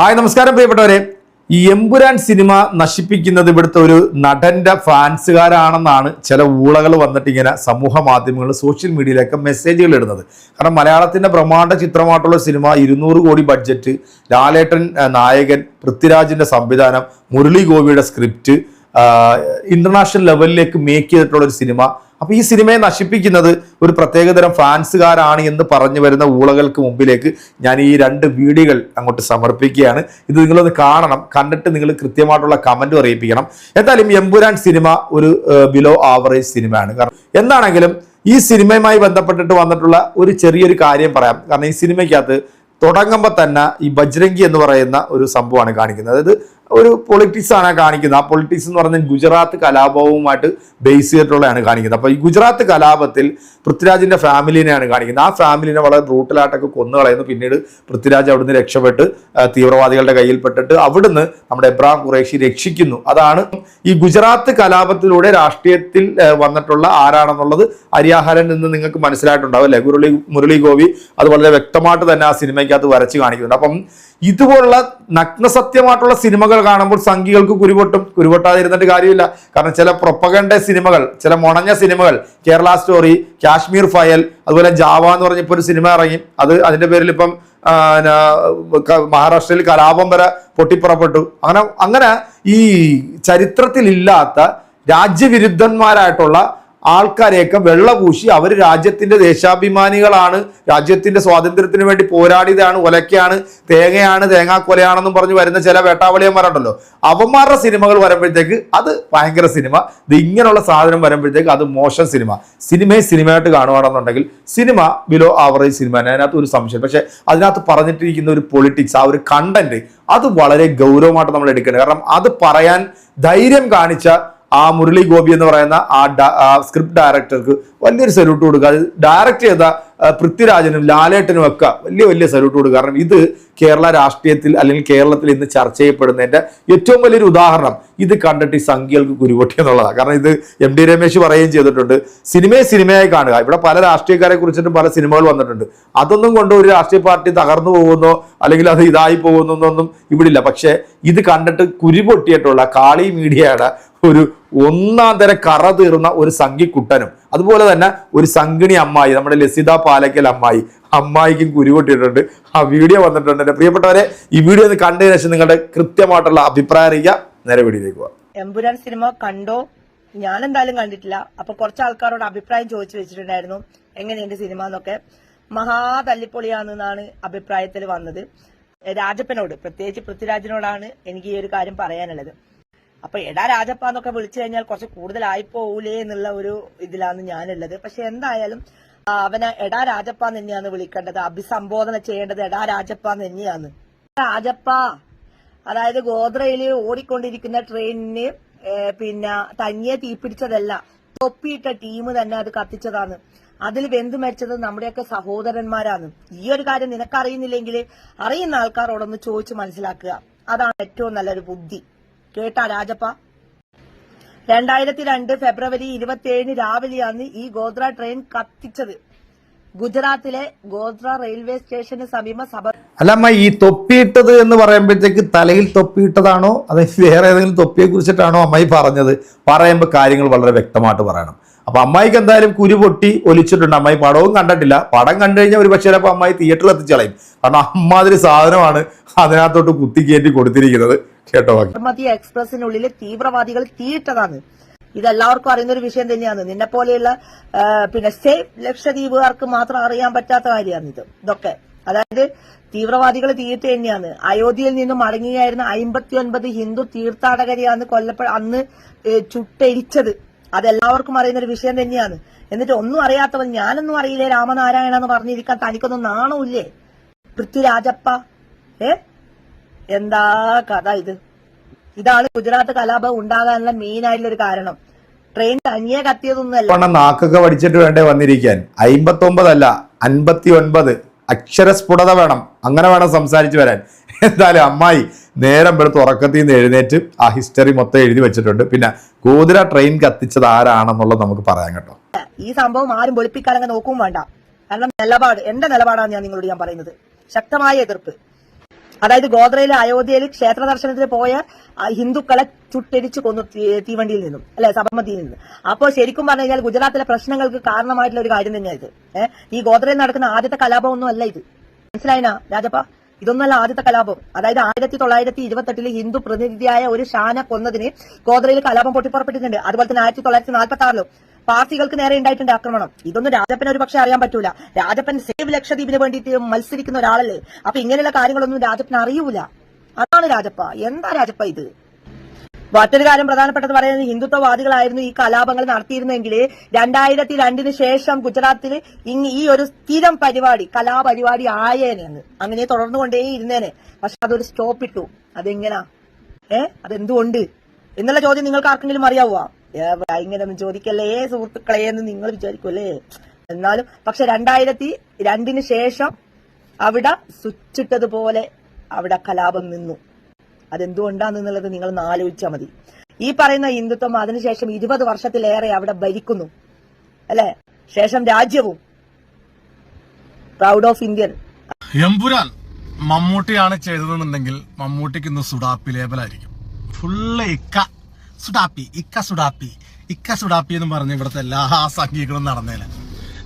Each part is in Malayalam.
ഹായ് നമസ്കാരം പ്രിയപ്പെട്ടവരെ. ഈ എമ്പുരാൻ സിനിമ നശിപ്പിക്കുന്നത് ഇവിടുത്തെ ഒരു നടന്റെ ഫാൻസുകാരാണെന്നാണ് ചില ഊളകൾ വന്നിട്ട് ഇങ്ങനെ സമൂഹ മാധ്യമങ്ങൾ സോഷ്യൽ മീഡിയയിലൊക്കെ മെസ്സേജുകൾ ഇടുന്നത്. കാരണം മലയാളത്തിന്റെ ബ്രഹ്മാണ്ഡ ചിത്രമായിട്ടുള്ള സിനിമ ഇരുന്നൂറ് കോടി ബഡ്ജറ്റ് ലാലേട്ടൻ നായകൻ പൃഥ്വിരാജിന്റെ സംവിധാനം മുരളി ഗോപിയുടെ സ്ക്രിപ്റ്റ് ഇന്റർനാഷണൽ ലെവലിലേക്ക് മേക്ക് ചെയ്തിട്ടുള്ള ഒരു സിനിമ അപ്പൊ ഈ സിനിമയെ നശിപ്പിക്കുന്നത് ഒരു പ്രത്യേകതരം ഫാൻസുകാരാണ് എന്ന് പറഞ്ഞു വരുന്ന ഊളകൾക്ക് മുമ്പിലേക്ക് ഞാൻ ഈ രണ്ട് വീഡിയോകൾ അങ്ങോട്ട് സമർപ്പിക്കുകയാണ്. ഇത് നിങ്ങളൊന്ന് കാണണം. കണ്ടിട്ട് നിങ്ങൾ കൃത്യമായിട്ടുള്ള കമന്റ് അറിയിപ്പിക്കണം. എന്തായാലും എമ്പുരാൻ സിനിമ ഒരു ബിലോ ആവറേജ് സിനിമയാണ്. കാരണം എന്താണെങ്കിലും ഈ സിനിമയുമായി ബന്ധപ്പെട്ടിട്ട് വന്നിട്ടുള്ള ഒരു ചെറിയൊരു കാര്യം പറയാം. കാരണം ഈ സിനിമയ്ക്കകത്ത് തുടങ്ങുമ്പോൾ തന്നെ ഈ ബജ്രംഗി എന്ന് പറയുന്ന ഒരു സംഭവമാണ് കാണിക്കുന്നത്. അതായത് ഒരു പൊളിറ്റിക്സ് ആണ് കാണിക്കുന്നത്. ആ പൊളിറ്റിക്സ് എന്ന് പറഞ്ഞാൽ ഗുജറാത്ത് കലാപവുമായിട്ട് ബേസ് ചെയ്തിട്ടുള്ളതാണ് കാണിക്കുന്നത്. അപ്പോൾ ഈ ഗുജറാത്ത് കലാപത്തിൽ പൃഥ്വിരാജിന്റെ ഫാമിലിനെയാണ് കാണിക്കുന്നത്. ആ ഫാമിലിനെ വളരെ ബ്രൂട്ടലായിട്ടൊക്കെ കൊന്നു കളയുന്നു. പിന്നീട് പൃഥ്വിരാജ് അവിടുന്ന് രക്ഷപ്പെട്ട് തീവ്രവാദികളുടെ കയ്യിൽപ്പെട്ടിട്ട് അവിടുന്ന് നമ്മുടെ എബ്രാം ഖുറേഷി രക്ഷിക്കുന്നു. അതാണ് ഈ ഗുജറാത്ത് കലാപത്തിലൂടെ രാഷ്ട്രീയത്തിൽ വന്നിട്ടുള്ള ആരാണെന്നുള്ളത് അരിയാഹാരൻ നിന്ന് നിങ്ങൾക്ക് മനസ്സിലായിട്ടുണ്ടാവും അല്ലെ? മുരളി മുരളി ഗോപി അത് വളരെ വ്യക്തമായിട്ട് തന്നെ ആ സിനിമയ്ക്കകത്ത് വരച്ച് കാണിക്കുന്നുണ്ട്. അപ്പം ഇതുപോലുള്ള നഗ്നസത്യമായിട്ടുള്ള സിനിമകൾ കാണുമ്പോൾ സംഘികൾക്ക് കുരുപൊട്ടും കുരുപൊട്ടാതിരുന്നിട്ട് കാര്യമില്ല. കാരണം ചില പ്രൊപ്പഗണ്ട സിനിമകൾ ചില മുണഞ്ഞ സിനിമകൾ കേരള സ്റ്റോറി കാശ്മീർ ഫയൽ അതുപോലെ ജാവ എന്ന് പറഞ്ഞപ്പോൾ ഒരു സിനിമ ഇറങ്ങി. അത് അതിന്റെ പേരിൽ ഇപ്പം മഹാരാഷ്ട്രയിൽ കലാപം വരെ പൊട്ടിപ്പുറപ്പെട്ടു. അങ്ങനെ അങ്ങനെ ഈ ചരിത്രത്തിലില്ലാത്ത രാജ്യവിരുദ്ധന്മാരായിട്ടുള്ള ആൾക്കാരെയൊക്കെ വെള്ളപൂശി അവർ രാജ്യത്തിന്റെ ദേശാഭിമാനികളാണ് രാജ്യത്തിന്റെ സ്വാതന്ത്ര്യത്തിന് വേണ്ടി പോരാടിയതാണ് ഒലക്കയാണ് തേങ്ങയാണ് തേങ്ങാക്കൊലയാണെന്നും പറഞ്ഞ് വരുന്ന ചില വേട്ടാവളിയന്മാരുണ്ടല്ലോ. അവന്മാരുടെ സിനിമകൾ വരുമ്പോഴത്തേക്ക് അത് ഭയങ്കര സിനിമ. ഇത് ഇങ്ങനെയുള്ള സാധനം വരുമ്പോഴത്തേക്ക് അത് മോശം സിനിമ. സിനിമയെ സിനിമയായിട്ട് കാണുകയാണെന്നുണ്ടെങ്കിൽ സിനിമ ബിലോ ആവറേജ് സിനിമ അതിനകത്ത് ഒരു സംശയം. പക്ഷേ അതിനകത്ത് പറഞ്ഞിട്ടിരിക്കുന്ന ഒരു പൊളിറ്റിക്സ് ആ ഒരു കണ്ടന്റ് അത് വളരെ ഗൗരവമായിട്ട് നമ്മൾ എടുക്കേണ്ടത്. കാരണം അത് പറയാൻ ധൈര്യം കാണിച്ച ആ മുരളി ഗോപി എന്ന് പറയുന്ന ആ സ്ക്രിപ്റ്റ് ഡയറക്ടർക്ക് വലിയൊരു സല്യൂട്ട് കൊടുക്കുക. അത് ഡയറക്റ്റ് ചെയ്ത പൃഥ്വിരാജനും ലാലേട്ടനും ഒക്കെ വലിയ വലിയ സല്യൂട്ട് കൊടുക്കുക. കാരണം ഇത് കേരള രാഷ്ട്രീയത്തിൽ അല്ലെങ്കിൽ കേരളത്തിൽ ഇന്ന് ചർച്ച ചെയ്യപ്പെടുന്നതിന്റെ ഏറ്റവും വലിയൊരു ഉദാഹരണം ഇത് കണ്ടിട്ട് ഈ സംഖ്യകൾക്ക് കുരുപൊട്ടി എന്നുള്ളതാണ്. കാരണം ഇത് എം ഡി രമേശ് പറയുകയും ചെയ്തിട്ടുണ്ട്. സിനിമയെ സിനിമയായി കാണുക. ഇവിടെ പല രാഷ്ട്രീയക്കാരെ കുറിച്ചിട്ടും പല സിനിമകൾ വന്നിട്ടുണ്ട്. അതൊന്നും കൊണ്ട് ഒരു രാഷ്ട്രീയ പാർട്ടി തകർന്നു പോകുന്നോ അല്ലെങ്കിൽ അത് ഇതായി പോകുന്നോ ഇവിടില്ല ഇവിടെ പക്ഷേ ഇത് കണ്ടിട്ട് കുരുപൊട്ടിയിട്ടുള്ള കാളി മീഡിയയുടെ ഒരു ഒന്നാം തരം കറ തീർന്ന ഒരു സംഘിക്കുട്ടനും. അതുപോലെ തന്നെ ഒരു സംഗിണി അമ്മായി നമ്മുടെ ലസിത പാലക്കൽ അമ്മായി. അമ്മായിക്കും കുരുപൊട്ടിയിട്ടുണ്ട് ആ വീഡിയോ വന്നിട്ടുണ്ട് എന്റെ പ്രിയപ്പെട്ടവരെ. ഈ വീഡിയോ ഒന്ന് കണ്ടതിന് ശേഷം നിങ്ങളുടെ കൃത്യമായിട്ടുള്ള അഭിപ്രായം അറിയിക്കുക. നേരെ വീഡിയോയിലേക്ക് പോവാം എമ്പുരാൻ സിനിമ കണ്ടോ? ഞാൻ എന്തായാലും കണ്ടിട്ടില്ല. അപ്പൊ കുറച്ച് ആൾക്കാരോട് അഭിപ്രായം ചോദിച്ചു വെച്ചിട്ടുണ്ടായിരുന്നു. എങ്ങനെയുണ്ട് സിനിമ എന്നൊക്കെ. മഹാ തല്ലിപ്പൊളിയാണെന്നാണ് അഭിപ്രായത്തിൽ വന്നത്. രാജപ്പനോട് പ്രത്യേകിച്ച് പൃഥ്വിരാജിനോടാണ് എനിക്ക് ഈ ഒരു കാര്യം പറയാനുള്ളത്. അപ്പൊ എടാ രാജപ്പ എന്നൊക്കെ വിളിച്ചു കഴിഞ്ഞാൽ കുറച്ച് കൂടുതലായി പോവൂലേ എന്നുള്ള ഒരു ഇതിലാണ് ഞാനുള്ളത്. പക്ഷെ എന്തായാലും അവനെ എടാ രാജപ്പ തന്നെയാണ് വിളിക്കേണ്ടത്. അഭിസംബോധന ചെയ്യേണ്ടത് എടാ രാജപ്പ തന്നെയാണ്. രാജപ്പ അതായത് ഗോദ്രയിൽ ഓടിക്കൊണ്ടിരിക്കുന്ന ട്രെയിനിന് പിന്നെ തനിയെ തീപിടിച്ചതല്ല തൊപ്പിയിട്ട ടീം തന്നെ അത് കത്തിച്ചതാണ്. അതിൽ വെന്തു മരിച്ചത് നമ്മുടെയൊക്കെ സഹോദരന്മാരാണ്. ഈ ഒരു കാര്യം നിനക്കറിയുന്നില്ലെങ്കിൽ അറിയുന്ന ആൾക്കാരോടൊന്ന് ചോദിച്ചു മനസ്സിലാക്കുക. അതാണ് ഏറ്റവും നല്ലൊരു ബുദ്ധി. കേട്ടാ രാജപ്പ. രണ്ടായിരത്തി രണ്ട് ഫെബ്രുവരി ഇരുപത്തിയേഴിന് രാവിലെയാണ് ഈ ഗോദ്ര ട്രെയിൻ കത്തിച്ചത്. ഗുജറാത്തിലെ ഗോദ്ര റെയിൽവേ സ്റ്റേഷന് സമീപ സബ അല്ലമ്മ ഈ തൊപ്പിയിട്ടത് എന്ന് പറയുമ്പോഴത്തേക്ക് തലയിൽ തൊപ്പിയിട്ടതാണോ? അത് വേറെ ഏതെങ്കിലും തൊപ്പിയെ കുറിച്ചിട്ടാണോ അമ്മായി പറഞ്ഞത്? പറയുമ്പോൾ കാര്യങ്ങൾ വളരെ വ്യക്തമായിട്ട് പറയണം. അപ്പൊ അമ്മായിക്ക് എന്തായാലും കുരു പൊട്ടി ഒലിച്ചിട്ടുണ്ട്. അമ്മായി പടവും കണ്ടിട്ടില്ല. പടം കണ്ടു കഴിഞ്ഞാൽ ഒരു പക്ഷേ ചിലപ്പോൾ അമ്മായി തിയേറ്ററിൽ എത്തിച്ചളയും. കാരണം അമ്മാതിരി സാധനമാണ് അതിനകത്തോട്ട് കുത്തിക്കയറ്റി കൊടുത്തിരിക്കുന്നത്. കേട്ടോ എക്സ്പ്രസിനുള്ളിൽ തീവ്രവാദികൾ തീയിട്ടതാണ്. ഇതെല്ലാവർക്കും അറിയുന്ന ഒരു വിഷയം തന്നെയാണ്. നിന്നെ പോലെയുള്ള പിന്നെ സേഫ് ലക്ഷദ്വീപുകാർക്ക് മാത്രം അറിയാൻ പറ്റാത്ത കാര്യമാണ് ഇത് ഇതൊക്കെ. അതായത് തീവ്രവാദികൾ തീയിട്ട് തന്നെയാണ്. അയോധ്യയിൽ നിന്നും മടങ്ങുകയായിരുന്ന അമ്പത്തിയൊൻപത് ഹിന്ദു തീർത്ഥാടകരെയാണ് കൊല്ലപ്പെ അന്ന് ചുട്ടരിച്ചത്. അതെല്ലാവർക്കും അറിയുന്ന ഒരു വിഷയം തന്നെയാണ്. എന്നിട്ട് ഒന്നും അറിയാത്തവൻ ഞാനൊന്നും അറിയില്ലേ രാമനാരായണ എന്ന് പറഞ്ഞിരിക്കാൻ തനിക്കൊന്നും നാണമില്ലേ? പൃഥ്വിരാജപ്പ ഏ? എന്താ കഥ ഇത്? ഇതാണ് ഗുജറാത്ത് കലാപം ഉണ്ടാകാനുള്ള മെയിൻ ആയിട്ടുള്ള ഒരു കാരണം. ട്രെയിൻ തനിയെ കത്തിയതൊന്നുമല്ല. നാക്കൊക്കെ പഠിച്ചിട്ട് വേണ്ടേ വന്നിരിക്കാൻ? അമ്പത്തൊമ്പതല്ല അൻപത്തി ഒൻപത് അക്ഷരസ്ഫുടത വേണം. അങ്ങനെ വേണം സംസാരിച്ചു വരാൻ. എന്തായാലും അമ്മായി നേരം വെളുത്ത് ഉറക്കത്തിൽ നിന്ന് എഴുന്നേറ്റ് ആ ഹിസ്റ്ററി മൊത്തം എഴുതി വെച്ചിട്ടുണ്ട്. പിന്നെ ഗോതിര ട്രെയിൻ കത്തിച്ചത് ആരാണെന്നുള്ളത് നമുക്ക് പറയാൻ കേട്ടോ. ഈ സംഭവം ആരും വെളുപ്പിക്കാനങ്ങ് നോക്കും വേണ്ട. കാരണം നിലപാട് എന്റെ നിലപാടാണ് ഞാൻ നിങ്ങളോട് ഞാൻ പറയുന്നത്. ശക്തമായ എതിർപ്പ്. അതായത് ഗോദ്രയിലെ അയോധ്യയിൽ ക്ഷേത്ര ദർശനത്തിന് പോയ ഹിന്ദുക്കളെ ചുട്ടരിച്ച് കൊന്നു തീവണ്ടിയിൽ നിന്നും അല്ലെ സബർമതിയിൽ നിന്ന്. അപ്പോൾ ശരിക്കും പറഞ്ഞു കഴിഞ്ഞാൽ ഗുജറാത്തിലെ പ്രശ്നങ്ങൾക്ക് കാരണമായിട്ടുള്ള ഒരു കാര്യം തന്നെയാണ് ഇത്. ഈ ഗോദ്രയിൽ നടക്കുന്ന ആദ്യത്തെ കലാപമൊന്നും അല്ല ഇത്. മനസ്സിലായിനാ രാജപ്പ? ഇതൊന്നല്ല ആദ്യത്തെ കലാപം. അതായത് ആയിരത്തി തൊള്ളായിരത്തി ഇരുപത്തെട്ടിൽ ഹിന്ദു പ്രതിനിധിയായ ഒരു ഷാന കൊന്നതിന് ഗോദ്രയിൽ കലാപം പൊട്ടിപ്പുറപ്പെട്ടിട്ടുണ്ട്. അതുപോലെ തന്നെ ആയിരത്തി തൊള്ളായിരത്തി നാൽപ്പത്തി ആറിലും പാർട്ടികൾക്ക് നേരെ ഉണ്ടായിട്ടുണ്ട് ആക്രമണം. ഇതൊന്നും രാജപ്പൻ ഒരു പക്ഷേ അറിയാൻ പറ്റൂല. രാജപ്പൻ സേവ് ലക്ഷദ്വീപിന് വേണ്ടിയിട്ട് മത്സരിക്കുന്ന ഒരാളല്ലേ. അപ്പൊ ഇങ്ങനെയുള്ള കാര്യങ്ങളൊന്നും രാജപ്പൻ അറിയൂല. അതാണ് രാജപ്പ. എന്താ രാജപ്പ ഇത്? മറ്റൊരു കാര്യം പ്രധാനപ്പെട്ടത് പറയുന്നത് ഹിന്ദുത്വവാദികളായിരുന്നു ഈ കലാപങ്ങൾ നടത്തിയിരുന്നെങ്കിൽ രണ്ടായിരത്തി രണ്ടിന് ശേഷം ഗുജറാത്തിൽ ഈ ഒരു സ്ഥിരം പരിപാടി കലാപരിപാടി ആയേനെന്ന് അങ്ങനെ തുടർന്നുകൊണ്ടേ ഇരുന്നേനെ. പക്ഷെ അതൊരു സ്റ്റോപ്പ് ഇട്ടു അതെങ്ങനാ? ഏ? അതെന്തുകൊണ്ട്? എന്നുള്ള ചോദ്യം നിങ്ങൾക്ക് ആർക്കെങ്കിലും അറിയാവുക ഇങ്ങനെയൊന്നും ചോദിക്കല്ലേ? സുഹൃത്തുക്കളെ എന്ന് നിങ്ങൾ വിചാരിക്കുമല്ലേ എന്നാലും പക്ഷെ രണ്ടായിരത്തി രണ്ടിന് ശേഷം അവിടെ സ്വിച്ചിട്ടതുപോലെ അവിടെ കലാപം നിന്നു. അതെന്തുകൊണ്ടാണെന്നുള്ളത് നിങ്ങൾ ആലോചിച്ചാൽ മതി. ഈ പറയുന്ന ഹിന്ദുത്വം അതിനുശേഷം ഇരുപത് വർഷത്തിലേറെ അവിടെ ഭരിക്കുന്നു. അല്ലെ? ശേഷം രാജ്യവും പ്രൗഡ് ഓഫ് ഇന്ത്യൻ എംപുരാൻ മമ്മൂട്ടിയാണ് ചെയ്തതെന്നുണ്ടെങ്കിൽ മമ്മൂട്ടിക്ക് ഇന്ന് സുഡാപ്പി ലേബലായിരിക്കും ഫുള്ള് ഇക്ക. സുഡാപ്പി ഇക്ക സുഡാപ്പി. ഇക്ക സുഡാപ്പി എന്ന് പറഞ്ഞ് ഇവിടുത്തെ എല്ലാ സംഗീതങ്ങളും നടന്നേനെ.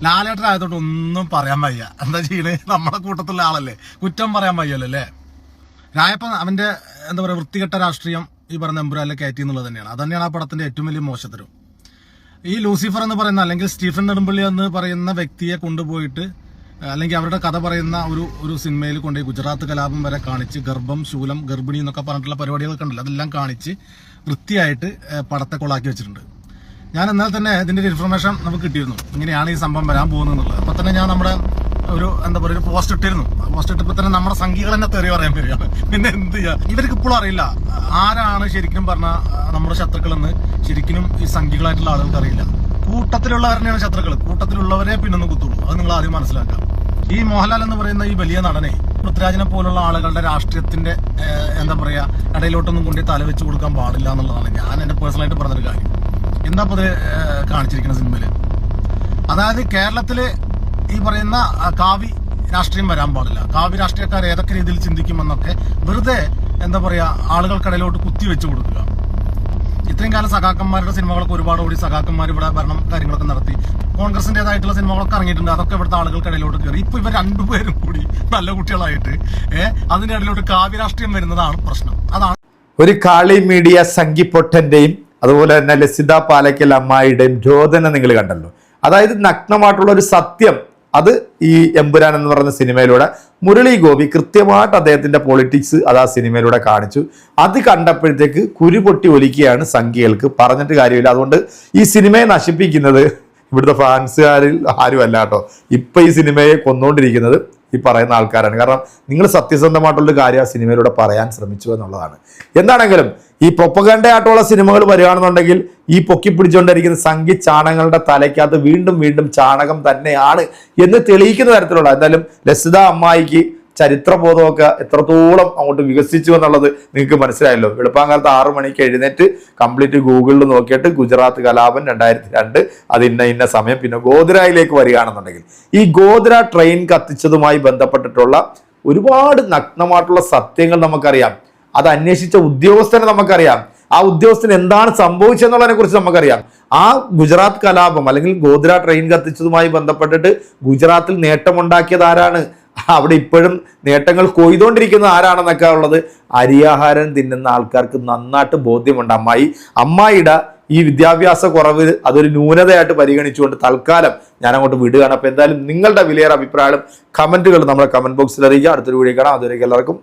ലാലേട്ടനായതുകൊണ്ട് ഒന്നും പറയാൻ വയ്യ. എന്താ ചെയ്യണേ? നമ്മുടെ കൂട്ടത്തിലുള്ള ആളല്ലേ. കുറ്റം പറയാൻ വയ്യല്ലോ അല്ലേ? രായപ്പൻ അവന്റെ എന്താ പറയുക വൃത്തികെട്ട രാഷ്ട്രീയം ഈ പറഞ്ഞ എമ്പുരാലെ കയറ്റി എന്നുള്ളത് തന്നെയാണ്. അത് തന്നെയാണ് ആ പടത്തിന്റെ ഏറ്റവും വലിയ മോശത്തരം. ഈ ലൂസിഫർ എന്ന് പറയുന്ന അല്ലെങ്കിൽ സ്റ്റീഫൻ നെടുമ്പള്ളി എന്ന് പറയുന്ന വ്യക്തിയെ കൊണ്ടുപോയിട്ട് അല്ലെങ്കിൽ അവരുടെ കഥ പറയുന്ന ഒരു ഒരു സിനിമയിൽ കൊണ്ടുപോയി ഗുജറാത്ത് കലാപം വരെ കാണിച്ച് ഗർഭം ശൂലം ഗർഭിണി എന്നൊക്കെ പറഞ്ഞിട്ടുള്ള പരിപാടികളൊക്കെ ഉണ്ടല്ലോ അതെല്ലാം കാണിച്ച് വൃത്തിയായിട്ട് പടത്തെ കൊളാക്കി വെച്ചിട്ടുണ്ട്. ഞാൻ എന്നാൽ തന്നെ ഇതിന്റെ ഒരു ഇൻഫർമേഷൻ നമുക്ക് കിട്ടിയിരുന്നു. ഇങ്ങനെയാണ് ഈ സംഭവം വരാൻ പോകുന്നത് എന്നുള്ളത് അപ്പൊ തന്നെ ഞാൻ നമ്മുടെ ഒരു എന്താ പറയുക ഒരു പോസ്റ്റ് ഇട്ടിരുന്നു. പോസ്റ്റ് ഇട്ടപ്പോൾ തന്നെ നമ്മുടെ സംഘികൾ തന്നെ തെറി പറയാൻ വരികയാണ് പിന്നെ എന്ത് ചെയ്യുക ഇവർക്ക് ഇപ്പോഴും അറിയില്ല. ആരാണ് ശരിക്കും പറഞ്ഞാൽ നമ്മുടെ ശത്രുക്കളെന്ന് ശരിക്കും ഈ സംഘികളായിട്ടുള്ള ആളുകൾക്ക് അറിയില്ല. കൂട്ടത്തിലുള്ളവരെന്നെയാണ് ശത്രുക്കൾ കൂട്ടത്തിലുള്ളവരെ പിന്നൊന്ന് കുത്തുള്ളൂ. അത് നിങ്ങൾ ആദ്യം മനസ്സിലാക്കാം ഈ മോഹൻലാൽ എന്ന് പറയുന്ന ഈ വലിയ നടനെ പൃഥ്വിരാജിനെ പോലുള്ള ആളുകളുടെ രാഷ്ട്രീയത്തിന്റെ എന്താ പറയാ ഇടയിലോട്ടൊന്നും കൊണ്ടി തല വെച്ച് കൊടുക്കാൻ പാടില്ല എന്നുള്ളതാണ് ഞാൻ എന്റെ പേഴ്സണലായിട്ട് പറഞ്ഞൊരു കാര്യം. എന്താ പൊതുവെ കാണിച്ചിരിക്കുന്ന സിനിമയിൽ? അതായത് കേരളത്തിൽ ഈ പറയുന്ന കാവി രാഷ്ട്രീയം വരാൻ പാടില്ല. കാവ്യ രാഷ്ട്രീയക്കാർ ഏതൊക്കെ രീതിയിൽ ചിന്തിക്കുമെന്നൊക്കെ വെറുതെ എന്താ പറയാ ആളുകൾക്കിടയിലോട്ട് കുത്തി വെച്ച് കൊടുക്കുക. ഇത്രയും കാലം സഖാക്കന്മാരുടെ സിനിമകളൊക്കെ ഒരുപാട് കൂടി സഖാക്കന്മാർ ഇവിടെ ഭരണം കാര്യങ്ങളൊക്കെ നടത്തി. കോൺഗ്രസിന്റേതായിട്ടുള്ള സിനിമകളൊക്കെ ഇറങ്ങിയിട്ടുണ്ട്. അതൊക്കെ ഇവിടുത്തെ ആളുകൾക്കിടയിലോട്ട് കയറി ഇപ്പൊ ഇവർ രണ്ടുപേരും കൂടി നല്ല കുട്ടികളായിട്ട് ഏഹ് അതിന്റെ ഇടയിലോട്ട് കാവ്യ രാഷ്ട്രീയം വരുന്നതാണ് പ്രശ്നം. അതാണ് ഒരു കാളി മീഡിയ സംഘിപ്പൊട്ടന്റെയും അതുപോലെ തന്നെ ലസിത പാലക്കൽ അമ്മായിയുടെയും രോദന നിങ്ങൾ കണ്ടല്ലോ. അതായത് നഗ്നമായിട്ടുള്ള ഒരു സത്യം അത് ഈ എമ്പുരാൻ എന്ന് പറയുന്ന സിനിമയിലൂടെ മുരളി ഗോപി കൃത്യമായിട്ട് അദ്ദേഹത്തിന്റെ പൊളിറ്റിക്സ് അത് ആ സിനിമയിലൂടെ കാണിച്ചു. അത് കണ്ടപ്പോഴത്തേക്ക് കുരുപൊട്ടി ഒലിക്കുകയാണ് സംഖ്യകൾക്ക്. പറഞ്ഞിട്ട് കാര്യമില്ല. അതുകൊണ്ട് ഈ സിനിമയെ നശിപ്പിക്കുന്നത് ഇവിടുത്തെ ഫാൻസുകാരിൽ ആരുമല്ല കേട്ടോ. ഇപ്പം ഈ സിനിമയെ കൊന്നുകൊണ്ടിരിക്കുന്നത് ഈ പറയുന്ന ആൾക്കാരാണ്. കാരണം നിങ്ങൾ സത്യസന്ധമായിട്ടുള്ള കാര്യം ആ സിനിമയിലൂടെ പറയാൻ ശ്രമിച്ചു എന്നുള്ളതാണ്. എന്താണെങ്കിലും ഈ പൊപ്പകണ്ടയായിട്ടുള്ള സിനിമകൾ വരികയാണെന്നുണ്ടെങ്കിൽ ഈ പൊക്കി പിടിച്ചുകൊണ്ടിരിക്കുന്ന സംഘി ചാണകങ്ങളുടെ തലയ്ക്കകത്ത് വീണ്ടും വീണ്ടും ചാണകം തന്നെയാണ് എന്ന് തെളിയിക്കുന്ന തരത്തിലുള്ള എന്തായാലും ലസിത അമ്മായിക്ക് ചരിത്രബോധമൊക്കെ എത്രത്തോളം അങ്ങോട്ട് വികസിച്ചു എന്നുള്ളത് നിങ്ങൾക്ക് മനസ്സിലായല്ലോ. വെളുപ്പാങ്കാലത്ത് ആറു മണിക്ക് എഴുന്നേറ്റ് കംപ്ലീറ്റ് ഗൂഗിളിൽ നോക്കിയിട്ട് ഗുജറാത്ത് കലാപം രണ്ടായിരത്തി രണ്ട് അത് ഇന്ന ഇന്ന സമയം പിന്നെ ഗോദ്രയിലേക്ക് വരികയാണെന്നുണ്ടെങ്കിൽ. ഈ ഗോദ്ര ട്രെയിൻ കത്തിച്ചതുമായി ബന്ധപ്പെട്ടിട്ടുള്ള ഒരുപാട് നഗ്നമായിട്ടുള്ള സത്യങ്ങൾ നമുക്കറിയാം. അത് അന്വേഷിച്ച ഉദ്യോഗസ്ഥനെ നമുക്കറിയാം. ആ ഉദ്യോഗസ്ഥന് എന്താണ് സംഭവിച്ചെന്നുള്ളതിനെ കുറിച്ച് നമുക്കറിയാം. ആ ഗുജറാത്ത് കലാപം അല്ലെങ്കിൽ ഗോദ്ര ട്രെയിൻ കത്തിച്ചതുമായി ബന്ധപ്പെട്ടിട്ട് ഗുജറാത്തിൽ നേട്ടമുണ്ടാക്കിയത് ആരാണ്? അവിടെ ഇപ്പോഴും നേട്ടങ്ങൾ കൊയ്തുകൊണ്ടിരിക്കുന്നത് ആരാണെന്നൊക്കെ ഉള്ളത് അരിയാഹാരം തിന്നുന്ന ആൾക്കാർക്ക് നന്നായിട്ട് ബോധ്യമുണ്ട്. അമ്മായി അമ്മായിയുടെ ഈ വിദ്യാഭ്യാസ കുറവ് അതൊരു ന്യൂനതയായിട്ട് പരിഗണിച്ചുകൊണ്ട് തൽക്കാലം ഞാൻ അങ്ങോട്ട് വിടുകയാണ്. അപ്പോൾ എന്തായാലും നിങ്ങളുടെ വിലയേറെ അഭിപ്രായം കമന്റുകൾ നമ്മുടെ കമന്റ് ബോക്സിൽ അറിയിക്കുക. അടുത്തൊരു വീഡിയോ കാണാം. അതുവരെ എല്ലാവർക്കും